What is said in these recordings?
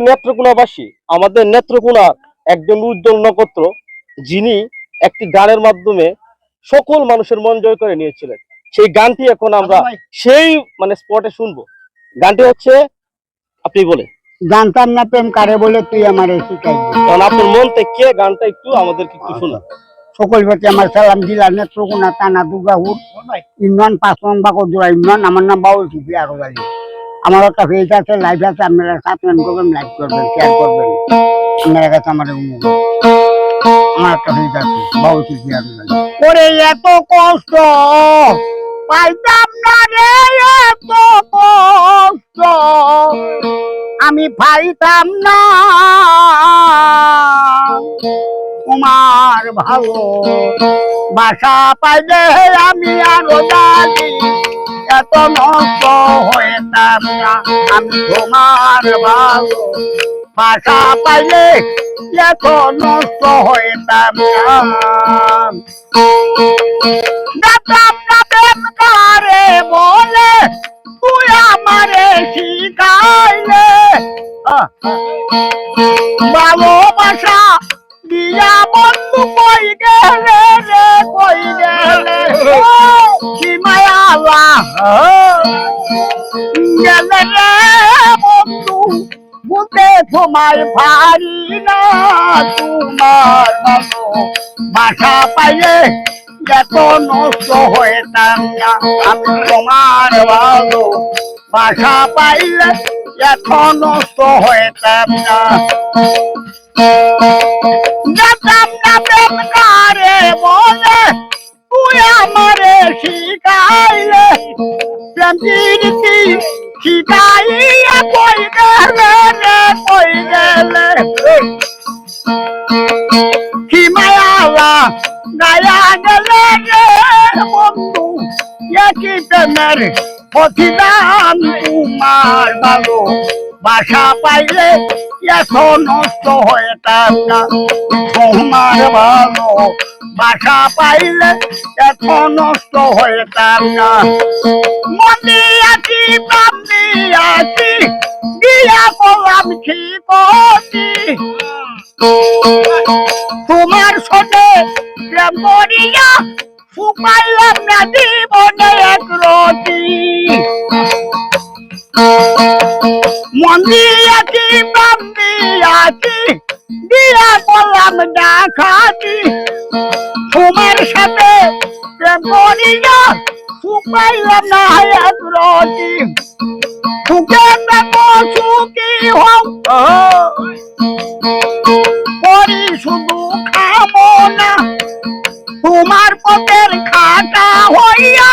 নেত্রকোনাবাসী আমাদের নেত্রকোনার একজন উজ্জ্বল নক্ষত্র যিনি একটি গানের মাধ্যমে সকল মানুষের মন জয় করে নিয়েছিলেন। সেই গানটি এখন আমরা সেই মানে স্পটে শুনব। গানটি হচ্ছে আপনি বলে জানতাম না প্রেম কারে বলে তুই আমার কারণ আপনার মন থেকে গানটা একটু আমাদেরকে একটু শোনা সকল প্রতি আমার সালাম জেলা নেত্রকোনা থানা দুর্গাপুর ইউনিয়ন পাঁচ নং বাকরজোড়া ইউনিয়ন আমার নাম বাউল টিপি আরও আমার একটা পেজ আছে লাইভ আছে, আপনারা সাবস্ক্রাইব করবেন লাইক করবেন শেয়ার করবেন। আপনারা কাছে আমার অনুরোধ। আমার একটা পেজ আছে আরও ওরে এত কষ্ট, পাইতাম না রে এত কষ্ট। আমি পাইতাম না। তোমার ভালো বাসা পাইলে আমি আরও জানি এত নষ্ট তোমার ভালো বাসা পাইলে এত নষ্ট না। প্রেম কারে বলে, তুই আমারে শিখাইলে। ভালোবাসা দিয়া বন্ধু কই গেলে রে, কই গেলে কি গেলে রে বন্ধু বুঝতে তোমায় পারি না তোমার বাসা পাইলে এত নষ্ট হইতাম না আমি তোমার ভালো বাসা পাইলে এত নষ্ট হইতাম না যেতাম না বলে, তুই আমারে শিখাইলে। প্রেম শিখাইয়া কই গেলে রে কই গেলে কি মায়ালা গায়া গেলে রে, বন্ধু, একই প্রেমের প্রতিদান তোমার ভালো। বাসা পাইলে এত নষ্ট হইতাম না তোমার ভালো। বাসা পাইলে এত নষ্ট হইতাম না মন্দি দিয়া করলাম কি করি তোমার সাথে প্রেম করিয়া সুপাইলাম না জীবনে এক রতি। মন্দিরাছি বান্দিয়াছি দিয়া করলাম ডাকাতি তোমার সুপাইলাম না এক রতি সুখে দেখো সুখী হও করি শুধু খাব না তোমার পথের খাটা হইয়া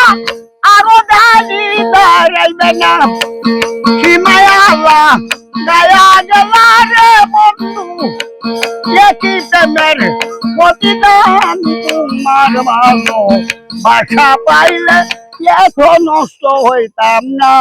আরও জানি দাঁড়াইবে না সীমায়ালা গায়া গেলা রে বন্ধু একই প্রেমের প্রতিদান তোমার এত নষ্ট হইতাম না।